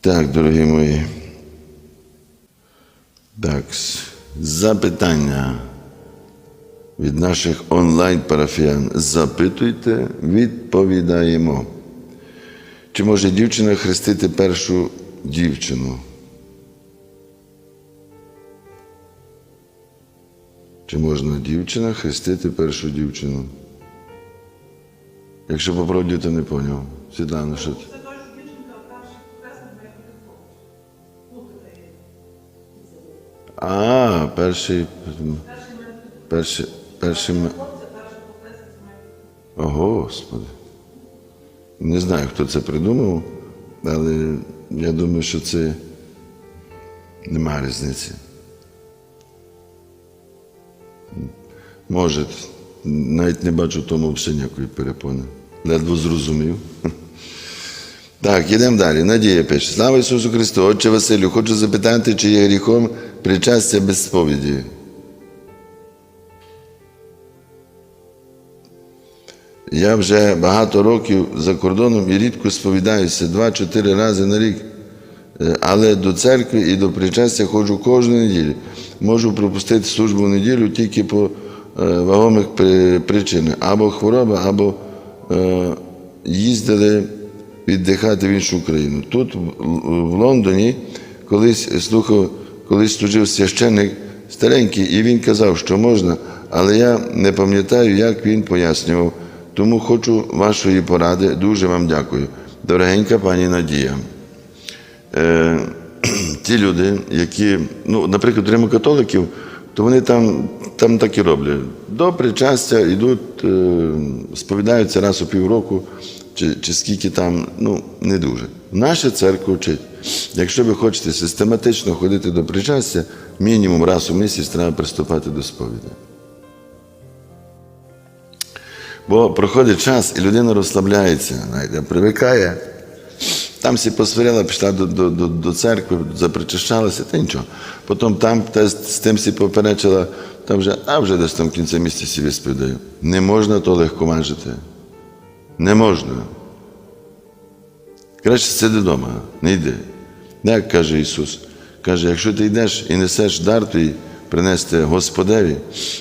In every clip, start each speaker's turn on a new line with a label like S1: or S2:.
S1: Так, дорогі мої. Так, запитання від наших онлайн-парафіян. Запитуйте, відповідаємо. Чи може дівчина хрестити першу дівчину? Чи можна дівчина хрестити першу дівчину? Якщо по правді, то не поняв. Світлана, що?
S2: Це
S1: А, перший. Перший. Перший. О, Господи. Не знаю, хто це придумав, але я думаю, що це немає різниці. Може, навіть не бачу тому взагалі ніякої перепони. Ледве зрозумів. Так, йдемо далі. Надія пише. Слава Ісусу Христу! Отче Василю, хочу запитати, чи є гріхом причастя без сповіді. Я вже багато років за кордоном і рідко сповідаюся два-чотири рази на рік. Е, Але до церкви і до причастя ходжу кожну неділю. Можу пропустити службу в неділю тільки по е, вагомих причинах. Або хвороба, або е, їздили віддихати в іншу країну. Тут, в, в Лондоні, колись слухав, колись служив священник старенький, і він казав, що можна, але я не пам'ятаю, як він пояснював. Тому хочу вашої поради. Дуже вам дякую. Дорогенька пані Надія. Е, ті люди, які, ну, наприклад, римокатоликів, то вони там, там так і роблять. До причастя йдуть, е, сповідаються раз у півроку, чи, чи скільки там, ну, не дуже. Наша церква вчить, якщо ви хочете систематично ходити до причастя, мінімум раз у місяць треба приступати до сповіді. Бо проходить час, і людина розслабляється, знаєте, привикає. Там всі посварила, пішла до, до, до, до церкви, запричащалася, та нічого. Потім там та, з тим всі поперечила, там вже, а вже десь там в кінці місяця собі сповідаю. Не можна то легковажити. Не можна. Краще сиди вдома, не йди. Як каже Ісус? Каже, якщо ти йдеш і несеш дар твій принести Господеві,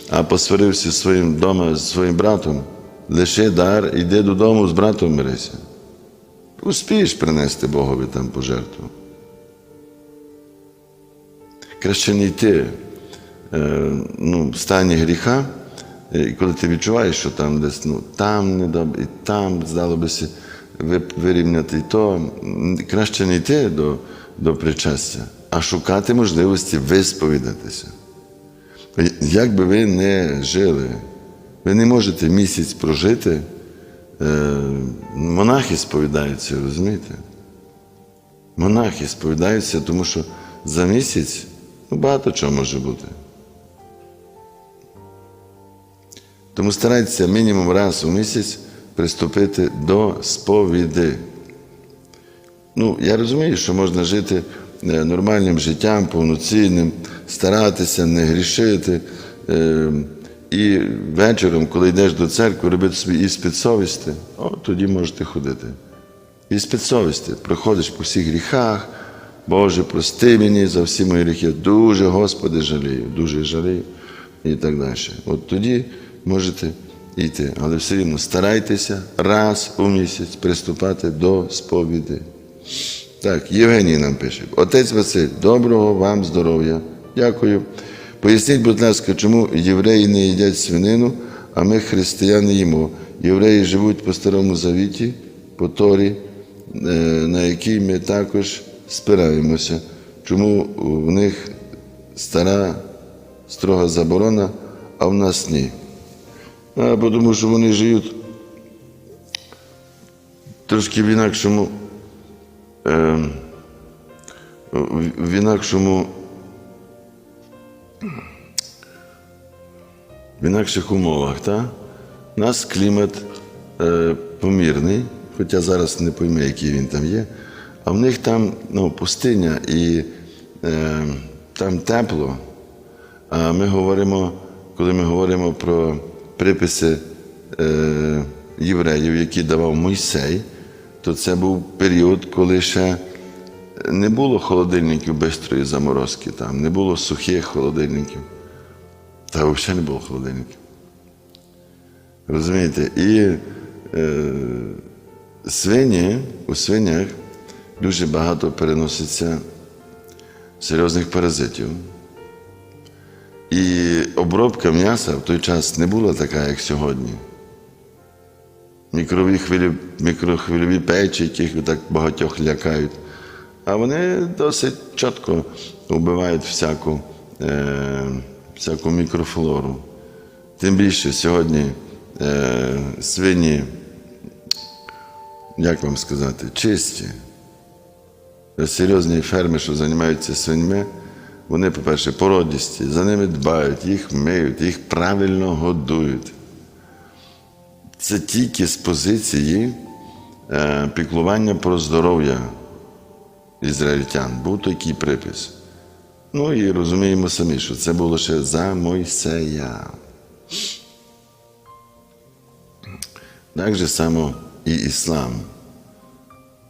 S1: а посварився своїм дома з своїм братом, лиши дар, йди додому з братом мирися. Успієш принести Богові там пожертву. Краще не йти е, ну, в стані гріха, е, і коли ти відчуваєш, що там десь ну, там недобре, і там, здалося, ви- вирівняти то, краще не йти до, до причастя, а шукати можливості висповідатися. Як би ви не жили, ви не можете місяць прожити. Е, Монахи сповідаються, розумієте? Монахи сповідаються, тому що за місяць ну, багато чого може бути. Тому старайтеся мінімум раз у місяць приступити до сповіди. Ну, я розумію, що можна жити е, нормальним життям, повноцінним, старатися, не грішити. е, І вечором, коли йдеш до церкви, робити собі іспит совісті, о, тоді можете ходити. Іспит совісті. Проходиш по всіх гріхах, Боже, прости мені за всі мої гріхи. Дуже, Господи, жалію, дуже жалію і так далі. От тоді можете йти. Але все рівно старайтеся раз у місяць приступати до сповіді. Так, Євгеній нам пише. Отець Василь, доброго вам здоров'я. Дякую. Поясніть, будь ласка, чому євреї не їдять свинину, а ми, християни, їмо. Євреї живуть по старому завіті, по Торі, е, на якій ми також спираємося. Чому в них стара строга заборона, а в нас ні? Тому що вони живуть трошки в інакшому е, в інакшому в інакших умовах. Та? У нас клімат е, помірний, хоча зараз не пойме, який він там є, а в них там ну, пустиня і е, там тепло. А ми говоримо, коли ми говоримо про приписи е, євреїв, які давав Мойсей, то це був період, коли ще не було холодильників бистрої заморозки, там, не було сухих холодильників. Та взагалі не було холодильників. Розумієте? І е, свині, у свинях дуже багато переноситься серйозних паразитів. І обробка м'яса в той час не була така, як сьогодні. Мікрові хвилі, мікрохвильові печі, яких так багатьох лякають. А вони досить чітко вбивають всяку, е, всяку мікрофлору. Тим більше сьогодні е, свині, як вам сказати, чисті. Серйозні ферми, що займаються свиньми, вони, по-перше, породісті, за ними дбають, їх миють, їх правильно годують. Це тільки з позиції е, піклування про здоров'я ізраїльтян. Був такий припис. Ну і розуміємо самі, що це було ще за Мойсея. Так же само і іслам.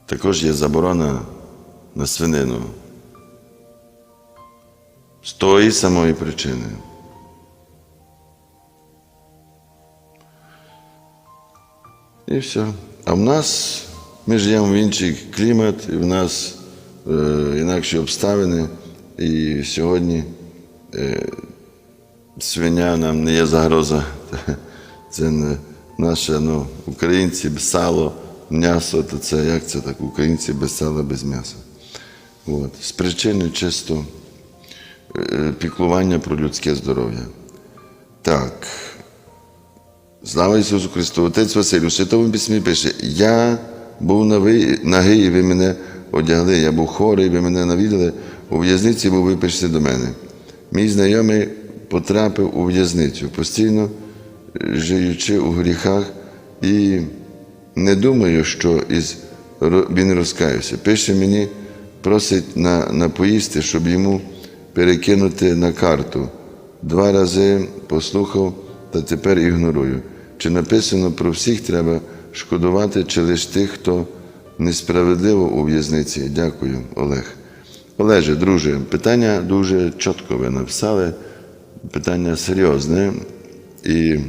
S1: Також є заборона на свинину. З тої самої причини. І все. А в нас ми живемо в інший клімат, і в нас е, інакші обставини. І сьогодні е, свиня нам не є загроза. Це не наше ну, українці без сало, м'ясо, то це як це так? Українці без сала, без м'яса. От. З причини чисто піклування про людське здоров'я. Так. Слава Ісусу Христу! Отець Василь, у Святому Письмі пише: Я був нагий, і ви мене одягли, я був хорий, ви мене навідали, у в'язниці був ви прийшли до мене. Мій знайомий потрапив у в'язницю, постійно живучи у гріхах, і не думаю, що із... він розкаявся. Пише мені, просить на, на поїсти, щоб йому перекинути на карту. Два рази послухав, та тепер ігнорую. Чи написано про всіх треба шкодувати, чи лише тих, хто несправедливо у в'язниці? Дякую, Олег. Олеже, друже, питання дуже чітко ви написали, питання серйозне. І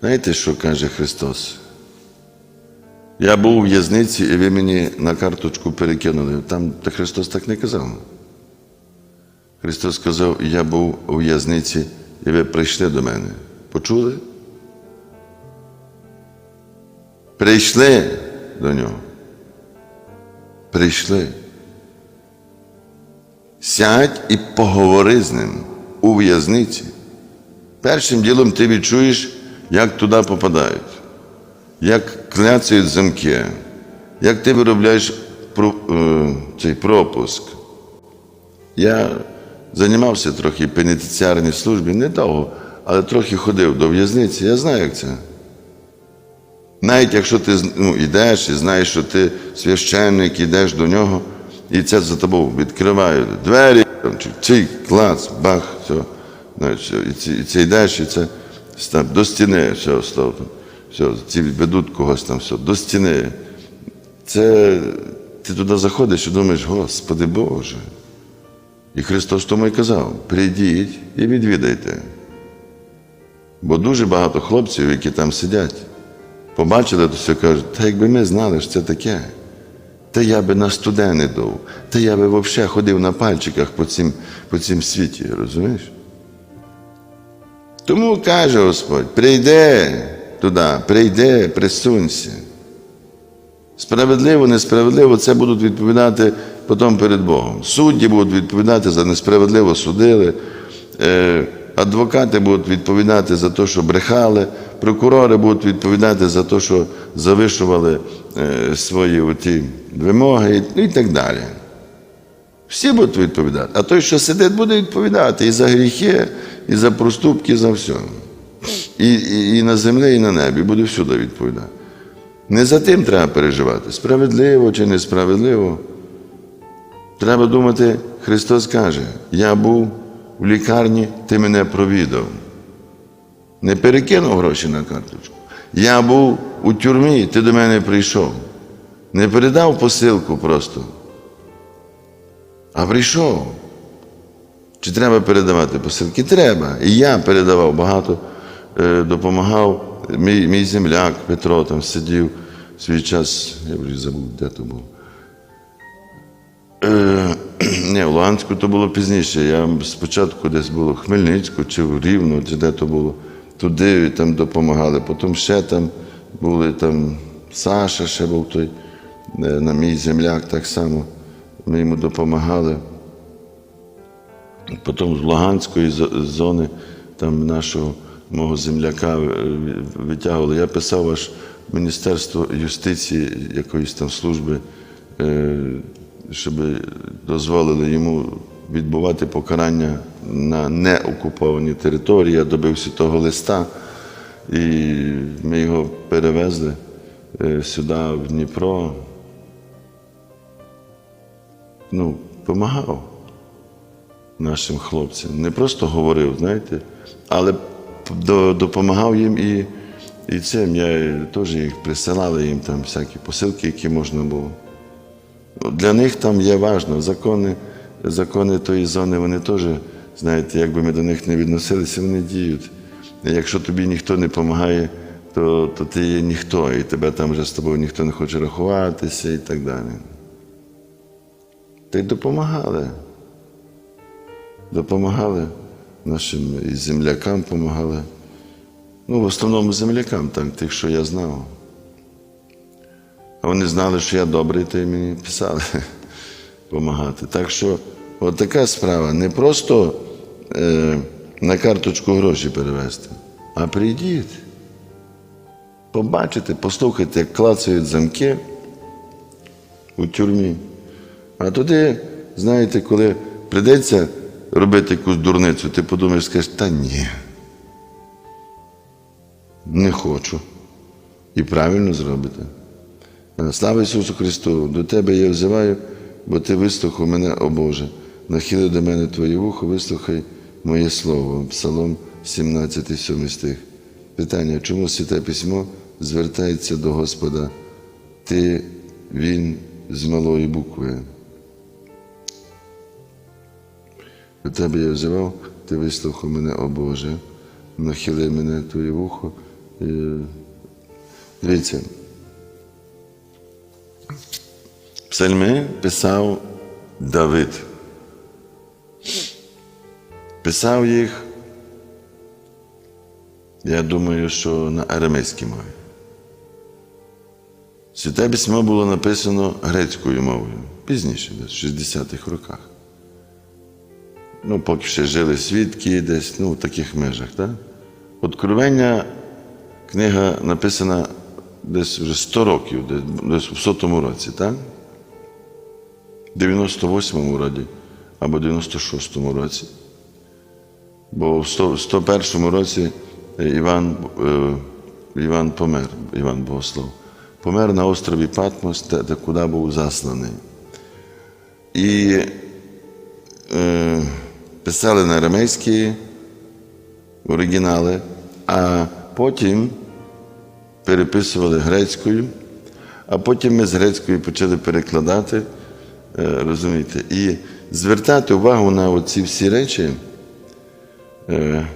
S1: знаєте, що каже Христос? Я був у в'язниці, і ви мені на карточку перекинули. Там та Христос так не казав. Христос сказав, я був у в'язниці, і ви прийшли до мене. Почули? Прийшли до нього. Прийшли. Сядь і поговори з ним у в'язниці. Першим ділом ти відчуєш, як туди попадають, як кляцають замки, як ти виробляєш е, цей пропуск. Я займався трохи пенітенціарній службі, недовго, але трохи ходив до в'язниці. Я знаю, як це. Навіть якщо ти ну, йдеш і знаєш, що ти священник, йдеш до нього, і це за тобою відкривають двері, цей клац, бах, все. І, це йдеш, і це до стіни, все, став, все, ці ведуть когось там, все, до стіни. Це ти туди заходиш і думаєш, Господи Боже. І Христос тому й казав: прийдіть і відвідайте. Бо дуже багато хлопців, які там сидять, побачили, то все кажуть, та якби ми знали, що це таке, та я би на студени дов, та я би взагалі ходив на пальчиках по цім, по цім світі, розумієш? Тому каже Господь, прийди туди, прийди, присунься. Справедливо, несправедливо, це будуть відповідати потім перед Богом. Судді будуть відповідати за несправедливо судили, е, адвокати будуть відповідати за те, що брехали, прокурори будуть відповідати за те, що завишували е, свої оті вимоги і, так далі. Всі будуть відповідати. А той, що сидить, буде відповідати і за гріхи, і за проступки, і за все. І, і, і на землі, і на небі буде всюди відповідати. Не за тим треба переживати, справедливо чи несправедливо. Треба думати, Христос каже, я був в лікарні, ти мене провідав. Не перекинув гроші на карточку. Я був у тюрмі, ти до мене прийшов. Не передав посилку просто, а прийшов. Чи треба передавати посилки? Треба. І я передавав багато, допомагав. Мій, мій земляк Петро там сидів свій час, я вже забув, де то був. Е, ні, в Луганську то було пізніше. Я спочатку десь було в Хмельницьку чи в Рівно, чи де то було. Туди там допомагали. Потім ще там були там Саша, ще був той, е, на мій земляк так само. Ми йому допомагали. Потім з Луганської зони там нашого мого земляка е, витягували. Я писав аж Міністерство юстиції якоїсь там служби, е, щоб дозволили йому відбувати покарання на неокупованій території. Я добився того листа, і ми його перевезли е, сюди, в Дніпро. Ну, допомагав нашим хлопцям. Не просто говорив, знаєте, але допомагав їм і, і цим. Я теж їх присилали їм там всякі посилки, які можна було. Ну, Для них там є важливо. Закони, закони тої зони, вони теж, знаєте, якби ми до них не відносилися, вони діють. Якщо тобі ніхто не допомагає, то, то ти є ніхто, і тебе там вже з тобою ніхто не хоче рахуватися і так далі. Й допомагали допомагали нашим землякам допомагали. Ну, в основному землякам, так, тих, що я знав. А вони знали, що я добрий, то й мені писали допомагати. Так що, от така справа. Не просто е, на карточку гроші перевести, а прийдіть, побачите, послухайте, як клацають замки у тюрмі. А туди, знаєте, коли прийдеться робити якусь дурницю, ти подумаєш, скажеш, та ні. Не хочу. І правильно зробите. Е, Слава Ісусу Христу! До Тебе я взиваю, бо Ти вислухав мене, о Боже. Нахили до мене Твоє вухо, вислухай моє слово. Псалом 17, 7 стих. Питання, чому Святе Письмо звертається до Господа? Ти, Він з малої букви. До тебе я взивав, ти вислухав мене, о Боже, нахили мене твоє вухо. Е, Дивіться. Псальми писав Давид. Писав їх, я думаю, що на арамейській мові. Святе письмо було написано грецькою мовою пізніше, десь в 60-х роках. Ну, поки ще жили свідки десь, ну, в таких межах. Так? Откровення книга написана десь вже 100 років, десь, в сотому році, так? В 98-му році або 96-му році. Бо в 100 в 101 році Іван, е, Іван помер, Іван Богослов. Помер на острові Патмос, де, де куди був засланий. І е, писали на арамейські оригінали, а потім переписували грецькою, а потім ми з грецької почали перекладати, е, розумієте, і звертати увагу на оці всі речі е,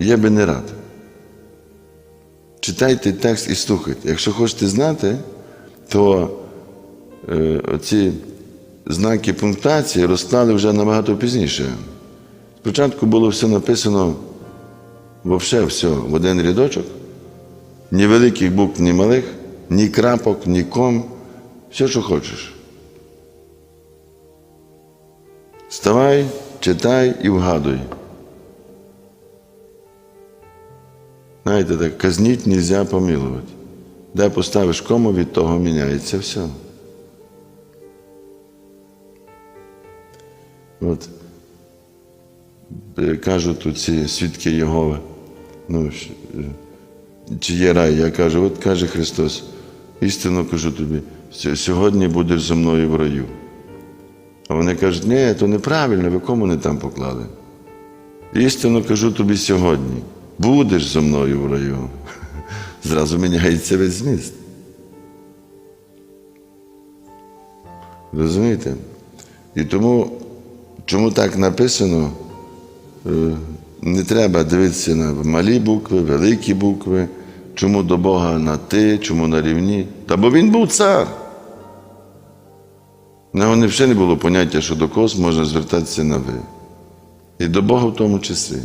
S1: я би не рад. Читайте текст і слухайте. Якщо хочете знати, то е, оці знаки пунктації розклали вже набагато пізніше. Спочатку було все написано вовше все в один рядочок, ні великих букв, ні малих, ні крапок, ні ком, все, що хочеш. Вставай, читай і вгадуй. Знаєте, так, казніть нельзя помилувати. Де поставиш кому, від того міняється все. От е, кажуть ці свідки Єгови, ну, е, чи є рай, я кажу, от каже Христос, істинно кажу тобі, сьогодні будеш зі мною в раю. А вони кажуть, ні, то неправильно, ви кому не там поклали. Істинно кажу тобі сьогодні, будеш зі мною в раю. Зразу міняється весь зміст. Розумієте? І тому, чому так написано, е, не треба дивитися на малі букви, великі букви, чому до Бога на ти, чому на рівні. Та бо він був цар. У нього не вже не було поняття, що до когось можна звертатися на ви. І до Бога в тому числі.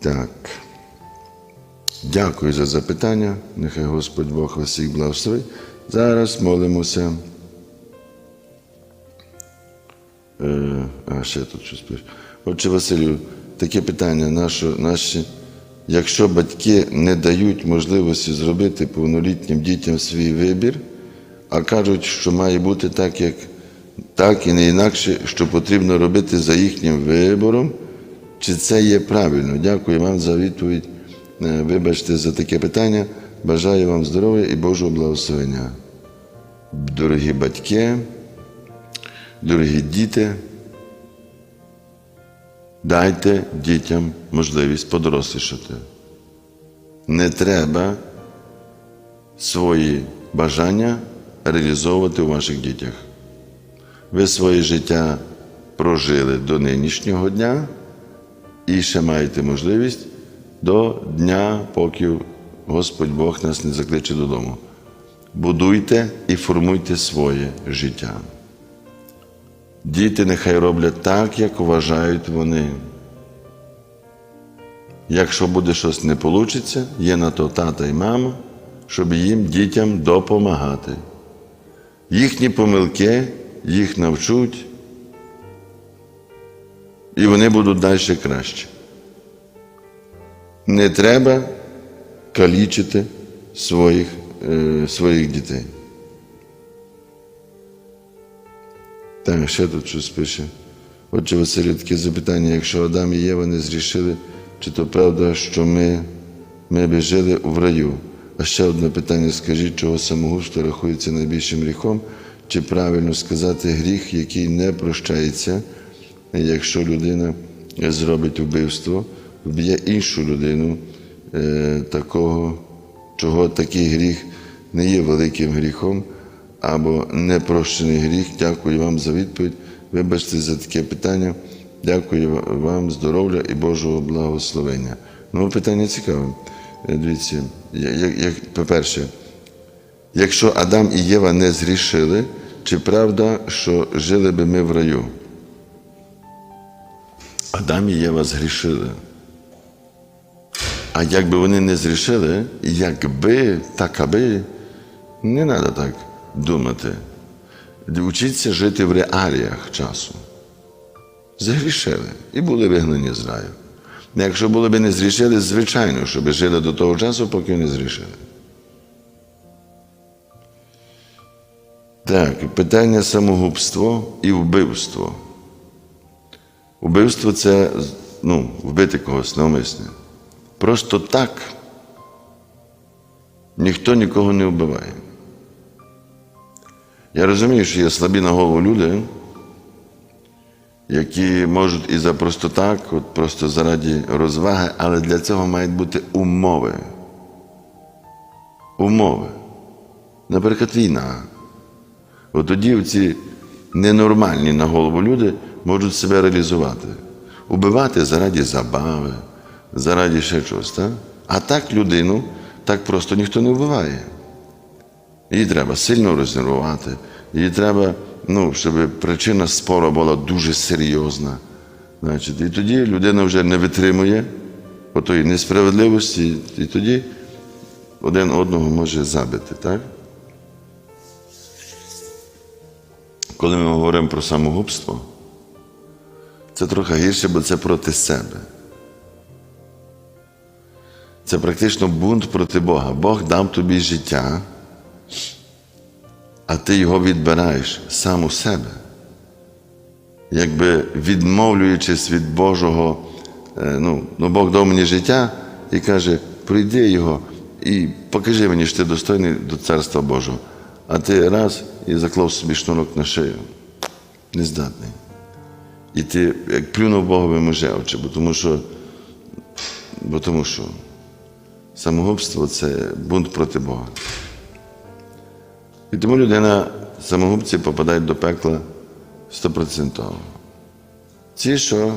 S1: Так. Дякую за запитання. Нехай Господь Бог вас всіх благословить. Зараз молимося. Е, а, ще тут щось пише. Отче Василю, таке питання. Наше, наші, якщо батьки не дають можливості зробити повнолітнім дітям свій вибір, а кажуть, що має бути так, як так і не інакше, що потрібно робити за їхнім вибором, чи це є правильно? Дякую вам за відповідь. Е, Вибачте за таке питання. Бажаю вам здоров'я і Божого благословення. Дорогі батьки, дорогі діти, дайте дітям можливість подорослішати. Не треба свої бажання реалізовувати у ваших дітях. Ви своє життя прожили до нинішнього дня і ще маєте можливість до дня, поки Господь Бог нас не закличе додому. Будуйте і формуйте своє життя. Діти нехай роблять так, як вважають вони. Якщо буде щось не вийде, є на то тата і мама, щоб їм дітям допомагати. Їхні помилки їх навчуть, і вони будуть далі краще. Не треба калічити своїх, е, своїх дітей. Так, ще тут щось пише. Отже, Василю, таке запитання, якщо Адам і Єва не зрішили, чи то правда, що ми, ми би жили в раю? А ще одне питання: скажіть, чого самогубство рахується найбільшим гріхом? Чи правильно сказати гріх, який не прощається, якщо людина зробить вбивство, вб'є іншу людину, такого, чого такий гріх не є великим гріхом або непрощений гріх. Дякую вам за відповідь. Вибачте за таке питання. Дякую вам, здоров'я і Божого благословення. Ну, питання цікаве. Е, Дивіться, я- я- як, по-перше, якщо Адам і Єва не зрішили, чи правда, що жили би ми в раю? Адам і Єва згрішили. А якби вони не зрішили, якби, так аби, не треба так думати. Учіться жити в реаліях часу. Загрішили і були вигнані з раю. Якщо були б не зрішили, звичайно, щоб жили до того часу, поки не зрішили. Так, питання самогубство і вбивство. Убивство це ну, вбити когось навмисне. Просто так ніхто нікого не вбиває. Я розумію, що є слабі на голову люди, які можуть і за просто так, от просто заради розваги, але для цього мають бути умови. Умови. Наприклад, війна. От тоді ці ненормальні на голову люди можуть себе реалізувати, убивати заради забави, заради ще чогось. Так? А так людину так просто ніхто не вбиває. Її треба сильно рознервувати, її треба, ну, щоб причина спору була дуже серйозна. Значить, і тоді людина вже не витримує отої несправедливості, і тоді один одного може забити. Так? Коли ми говоримо про самогубство, це трохи гірше, бо це проти себе. Це практично бунт проти Бога. Бог дав тобі життя, а ти його відбираєш сам у себе. Якби відмовлюючись від Божого, е, ну, ну Бог дав мені життя і каже, прийди його і покажи мені, що ти достойний до Царства Божого. А ти раз і заклав собі шнурок на шию. Нездатний. І ти як плюнув Богові межевче, бо тому що, бо тому що самогубство це бунт проти Бога. І тому людина, самогубці попадають до пекла стопроцентово. Ці, що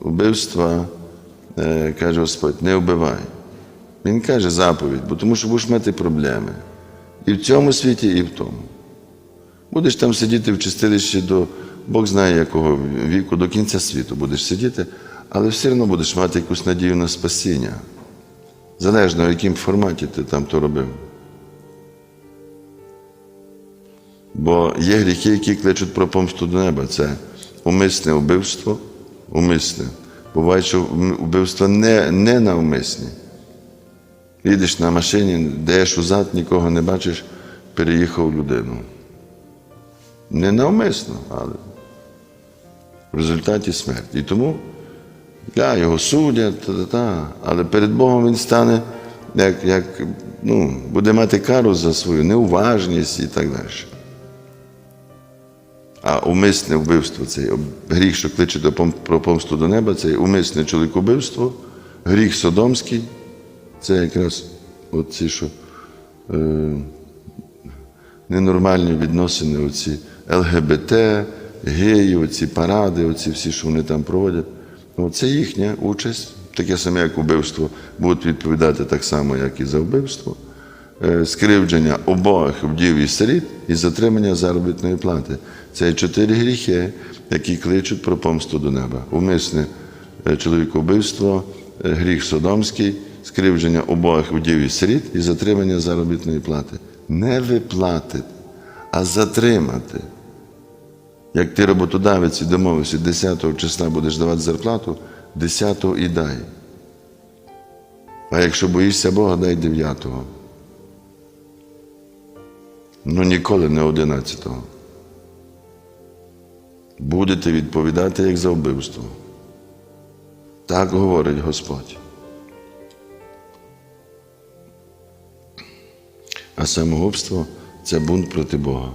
S1: вбивства, е, каже Господь, не вбивай. Він каже заповідь, бо тому що будеш мати проблеми. І в цьому світі, і в тому. Будеш там сидіти в чистилищі до Бог знає якого віку, до кінця світу будеш сидіти, але все одно будеш мати якусь надію на спасіння. Залежно, в якому форматі ти там то робив. Бо є гріхи, які кличуть про помсту до неба. Це умисне вбивство, умисне. Буває, що вбивства не, не навмисні. Їдеш на машині, даєш узад, нікого не бачиш, переїхав людину. Не навмисно, але в результаті смерті. І тому да, його судять, та-та-та, але перед Богом він стане, як, як, ну, буде мати кару за свою неуважність і так далі. А умисне вбивство це гріх, що кличе до про помсту до неба, це умисне чоловікобивство, гріх содомський, це якраз от ці, що е, ненормальні відносини, оці ЛГБТ, геї, оці паради, оці всі, що вони там проводять. Ну, це їхня участь, таке саме, як вбивство, будуть відповідати так само, як і за вбивство. Е, Скривдження обох вдів і сиріт і затримання заробітної плати. Це чотири гріхи, які кличуть про помсту до неба. Умисне е, чоловікобивство, е, гріх содомський, скривдження обох вдів і сиріт і затримання заробітної плати. Не виплатити, а затримати. Як ти роботодавець і домовився, 10 числа будеш давати зарплату, 10 і дай. А якщо боїшся Бога, дай 9. го Ну ніколи не 11. го Будете відповідати як за вбивство. Так говорить Господь. А самогубство це бунт проти Бога.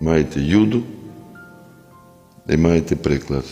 S1: Маєте юду і маєте приклад.